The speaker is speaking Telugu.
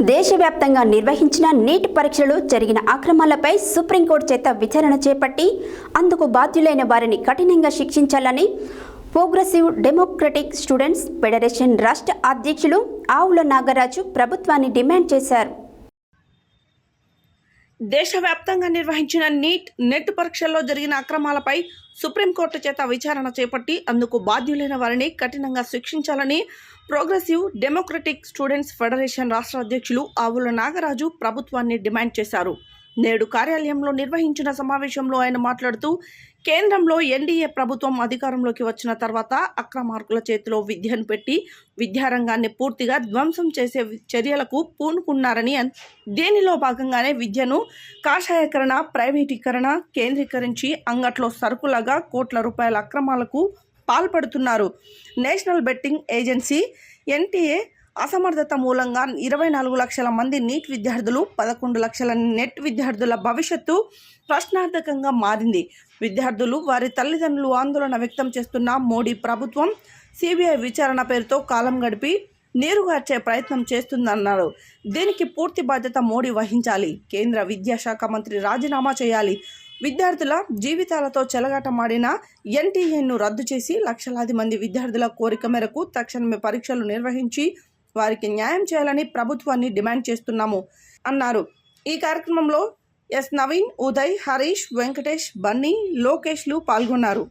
దేశవ్యాప్తంగా నిర్వహించిన నీట్ పరీక్షలు జరిగిన అక్రమాలపై సుప్రీంకోర్టు చేత విచారణ చేపట్టి అందుకు బాధ్యులైన వారిని కఠినంగా శిక్షించాలని ప్రోగ్రెసివ్ డెమోక్రటిక్ స్టూడెంట్స్ ఫెడరేషన్ రాష్ట్ర అధ్యక్షులు ఆవుల నాగరాజు ప్రభుత్వాన్ని డిమాండ్ చేశారు. దేశవ్యాప్తంగా నిర్వహించిన నీట్ నెట్ పరీక్షల్లో జరిగిన అక్రమాలపై సుప్రీంకోర్టు చేత విచారణ చేపట్టి అందుకు బాధ్యులైన వారిని కఠినంగా శిక్షించాలని ప్రోగ్రెసివ్ డెమోక్రటిక్ స్టూడెంట్స్ ఫెడరేషన్ రాష్ట్ర అధ్యక్షులు ఆవుల నాగరాజు ప్రభుత్వాన్ని డిమాండ్ చేశారు. నేడు కార్యాలయంలో నిర్వహించిన సమావేశంలో ఆయన మాట్లాడుతూ కేంద్రంలో ఎన్డీఏ ప్రభుత్వం అధికారంలోకి వచ్చిన తర్వాత అక్రమార్కుల చేతిలో విద్యను పెట్టి విద్యారంగాన్ని పూర్తిగా ధ్వంసం చేసే చర్యలకు పూనుకున్నారని దీనిలో భాగంగానే విద్యను కాషాయకరణ ప్రైవేటీకరణ కేంద్రీకరించి అంగట్లో సరుకులాగా కోట్ల రూపాయల అక్రమాలకు పాల్పడుతున్నారు. నేషనల్ బెట్టింగ్ ఏజెన్సీ ఎన్టీఏ అసమర్థత మూలంగా ఇరవై నాలుగు లక్షల మంది నీట్ విద్యార్థులు పదకొండు లక్షల నెట్ విద్యార్థుల భవిష్యత్తు ప్రశ్నార్థకంగా మారింది. విద్యార్థులు వారి తల్లిదండ్రులు ఆందోళన వ్యక్తం చేస్తున్న మోడీ ప్రభుత్వం సిబిఐ విచారణ పేరుతో కాలం గడిపి నీరుగార్చే ప్రయత్నం చేస్తుందన్నారు. దీనికి పూర్తి బాధ్యత మోడీ వహించాలి. కేంద్ర విద్యాశాఖ మంత్రి రాజీనామా చేయాలి. విద్యార్థుల జీవితాలతో చెలగాటమాడిన ఎన్టీఏను రద్దు చేసి లక్షలాది మంది విద్యార్థుల కోరిక మేరకు తక్షణమే పరీక్షలు నిర్వహించి వారికి న్యాయం చేయాలని ప్రభుత్వాన్ని డిమాండ్ చేస్తున్నాము అన్నారు. ఈ కార్యక్రమంలో ఎస్ నవీన్ ఉదయ్ హరీష్ వెంకటేష్ బన్నీ లోకేష్లు పాల్గొన్నారు.